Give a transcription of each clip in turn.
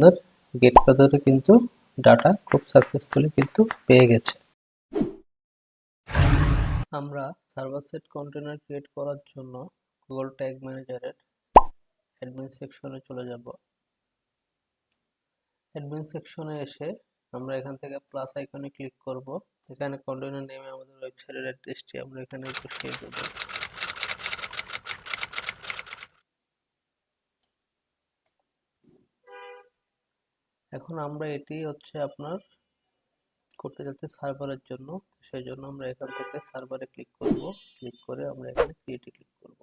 আপনার গেট ফাদারে কিন্তু ডাটা খুব সাকসেসফুলি কিন্তু পেয়ে গেছে। আমরা সার্ভার সেট কন্টেনার ক্রিয়েট করার জন্য গুগল ট্যাগ ম্যানেজারের অ্যাডমিন সেকশনে চলে যাব। অ্যাডমিন সেকশনে এসে আমরা এখান থেকে প্লাস আইকনে ক্লিক করব। এখানে কন্টেনার নেমে আমাদের ওয়েবসাইটের অ্যাড্রেসটি আমরা এখানে বসিয়ে দেব এখন আমরা এটি হচ্ছে আপনার করতে যাচ্ছি সার্ভারের জন্য। সেই জন্য আমরা এখান থেকে সার্ভারে ক্লিক করব। ক্লিক করে আমরা এখানে ক্রিয়েটে ক্লিক করব।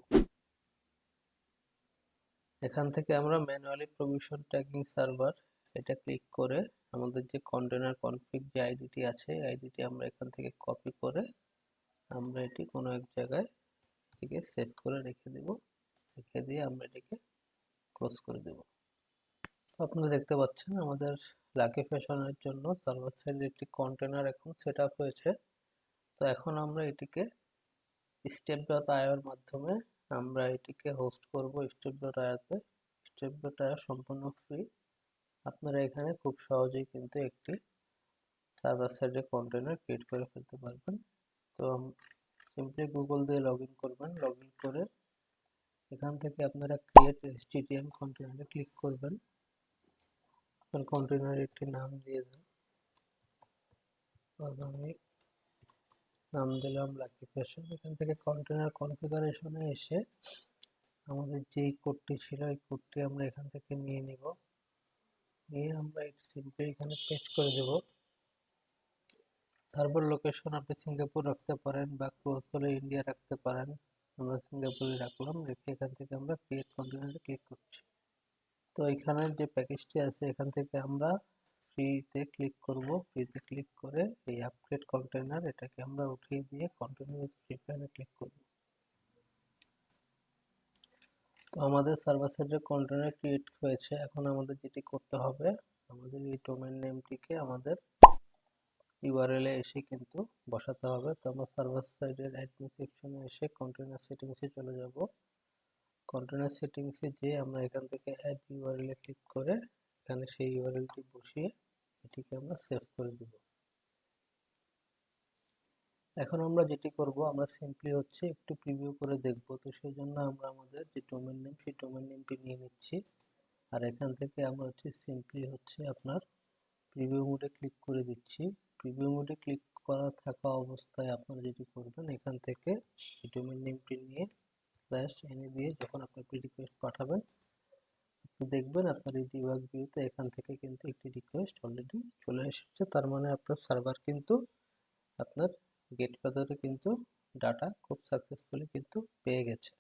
এখান থেকে আমরা ম্যানুয়ালি প্রভিশন ট্যাগিং সার্ভার এটা ক্লিক করে আমাদের যে কন্টেনার কনফিগ যে আইডিটি আছে আইডিটি আমরা এখান থেকে কপি করে আমরা এটি কোনো এক জায়গায় এটিকে সেভ করে রেখে দেব। রেখে দিয়ে আমরা এটিকে ক্লোজ করে দেব। আপনারা দেখতে পাচ্ছেন আমাদের লাকি ফ্যাশনের জন্য সার্ভার সাইডে একটি কন্টেনার এখন সেট হয়েছে। তো এখন আমরা এটিকে স্টেপ ডট আয়ের মাধ্যমে আমরা এটিকে হোস্ট করব স্টেপ ডট আয়াতে স্টেপ ডট আয়ো সম্পূর্ণ ফ্রি আপনারা এখানে খুব সহজেই কিন্তু একটি সার্ভার সাইডে কন্টেনার ক্রিয়েট করে ফেলতে পারবেন। তো সিম্পলি গুগল দিয়ে লগ করবেন। লগ করে এখান থেকে আপনারা ক্রিয়েট এসটিটিএম কন্টেনারে ক্লিক করবেন। কন্টেনার একটি নাম দিয়ে দেন। আমি নাম দিলাম লাকি ফ্যাশন এখান থেকে কন্টেনার কনফিগারেশনে এসে আমাদের যেই কোডটি ছিল, এই কোডটি আমরা এখান থেকে নিয়ে নিব। নিয়ে আমরা সিম্পলি এখানে পেস্ট করে দেব। সার্ভার লোকেশন আপনি সিঙ্গাপুর রাখতে পারেন বা ক্লোজ হলে ইন্ডিয়া রাখতে পারেন। আমরা সিঙ্গাপুরে রাখলাম, রেখে এখান থেকে আমরা ক্রিয়েট কন্টেনারে ক্লিক করছি। এখানের যে প্যাকেজটি আছে, এখান থেকে আমরা ফ্রিতে ক্লিক করব। ফ্রিতে ক্লিক করে এই আপগ্রেড কন্টেনার এটাকে আমরা উঠিয়ে দিয়ে প্ল্যানে ক্লিক করব। তো আমাদের সার্ভার সাইডে কন্টেনার ক্রিয়েট হয়েছে, এখন আমাদের যেটি করতে হবে, আমাদের এই ডোমেন নেমটিকে আমাদের ইউআরএল এ এসে কিন্তু বসাতে হবে। তো আমরা সার্ভার সাইডের অ্যাডমিন সেকশনে এসে কন্টেনার সেটিংসে চলে যাব। কন্টেনার সেটিংসে যে আমরা এখান থেকে অ্যাড ইউআরএল এ ক্লিক করে এখানে সেই ইউআরএলটি বসিয়ে এটিকে আমরা সেভ করে দিব। এখন আমরা যেটি করব, আমরা সিম্পলি হচ্ছে একটু প্রিভিউ করে দেখব। তো সেই জন্য আমরা আমাদের যে ডোমেন নেম সেই ডোমেন নেমটি নিয়ে নিচ্ছি। আর এখান থেকে আমরা হচ্ছে সিম্পলি হচ্ছে আপনার প্রিভিউ মোডে ক্লিক করে দিচ্ছি। প্রিভিউ মোডে ক্লিক করা থাকা অবস্থায় আপনারা যেটি করবেন, এখান থেকে ডোমেন নেমটি নিয়ে স্ল্যাশ এনে দিয়ে যখন আপনি একটি রিকোয়েস্ট পাঠাবেন, আপনি দেখবেন আপনার এই ডিবাগ ভিউতে এখান থেকে কিন্তু একটি রিকোয়েস্ট অলরেডি চলে এসেছে। তার মানে আপনার সার্ভার কিন্তু, আপনার গেট ফাদারে কিন্তু ডাটা খুব সাকসেসফুলি কিন্তু পেয়ে গেছে।